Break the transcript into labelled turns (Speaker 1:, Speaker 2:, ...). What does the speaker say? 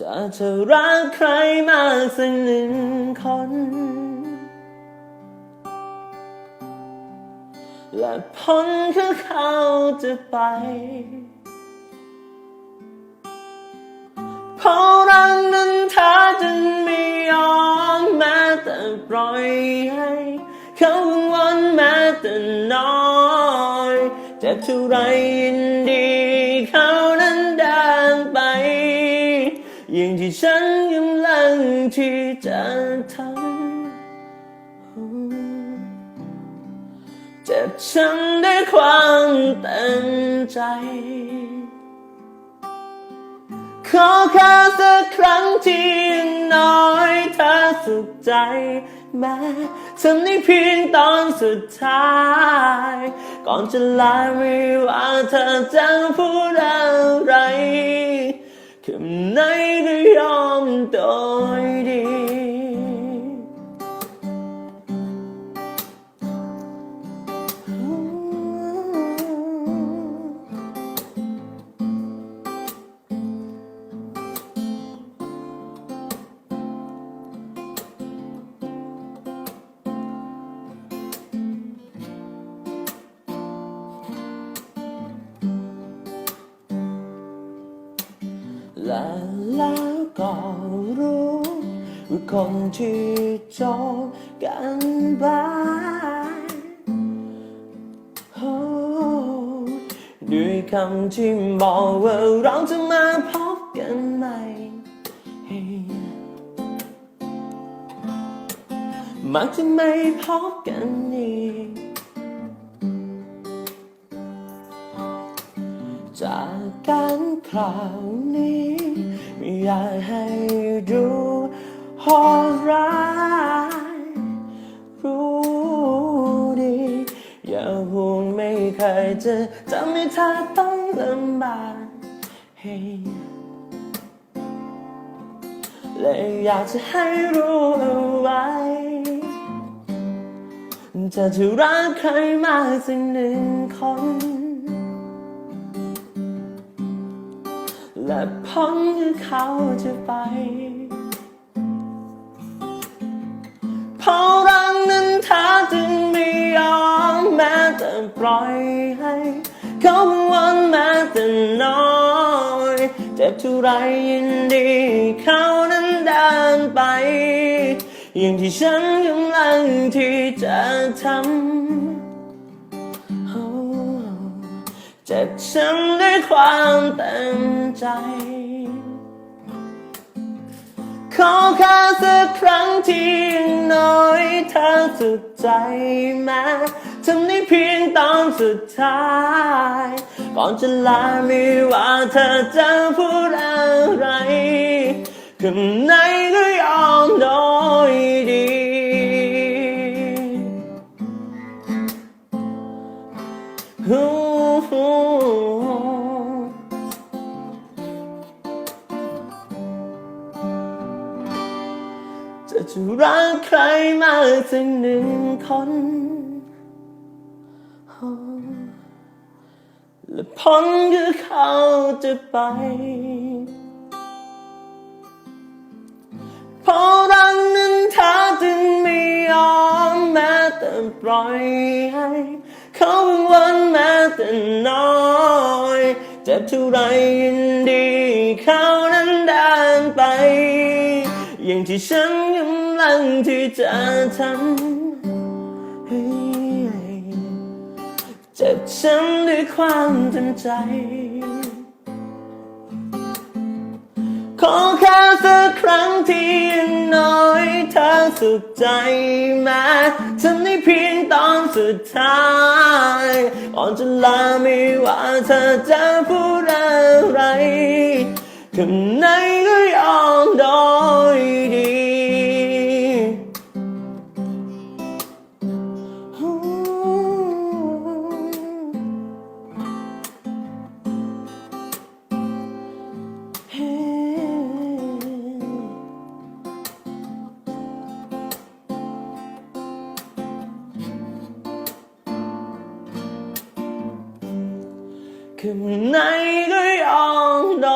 Speaker 1: จะจะรักใครมากสักหนึ่งคน และผลคือเขาจะไป เพราะรักนั้นเธอจึงไม่ยอมแม้แต่ปล่อยให้เขากังวลแม้แต่น้อยเจ็บเท่าไรยินดีเขา งที่ฉันกำลังที่จะทำเจ็บช้ำด้วยความเต็มใจ ขอแค่สักครั้งที่ย่างน้อยเธอสุขใจแม้ทำได้เพียงตอนสุดท้าย ก่อนจะลาไม่ว่าเธอจะพูด คำไหนก็ และแล้วก็รู้ว่าคนที่จอกันบายด้วยคำที่บอกว่าเราจะมาพบกันใหม่มักจะไม่พบกันอีก จากการคราวนี้ ไม่อยากให้ดูโหดร้ายรู้ดี อย่าห่วงไม่เคยจะทำให้เธอต้องลำบากให้และอยากจะให้รู้เอาไว้จะจะรักใครมากสักหนึ่งคน และพ้นคือเขาจะไปเพราะรักนั้นเธอจึงไม่ยอมแม้แต่ปล่อยให้เขากังวลแม้แต่น้อยเจ็บเท่าไรยินดีเขานั้นเดินไปอย่างที่ฉันกำลังที่จะทำ เจ็บช้ำด้วยความเต็มใจ ขอแค่สักครั้งที่น้อยเธอสุขใจแม้ทำได้เพียงตอนสุดท้าย ก่อนจะลาไม่ว่าเธอจะพูดอะไรคำไหนก็ยอมโดย จะจะรักใครมากสักหนึ่งคนและพ้นคือเขาจะไปเพราะรักนั้นเธอจึงไม่ยอมแม้แต่ปล่อยให้เขากังวลแม้แต่น้อยเจ็บเท่าไรยินดีเขานั้นเดินไป อย่างที่ฉันกำลังที่จะทำเจ็บช้ำด้วยความเต็มใจ ขอแค่สักครั้งที่ย่างน้อยเธอสุขใจแม้ทำได้เพียงตอนสุดท้ายก่อนจะลาไม่ว่าเธอจะพูดอะไร คำไหนก็ยอมโดยดีคำไหนก็ยอมโด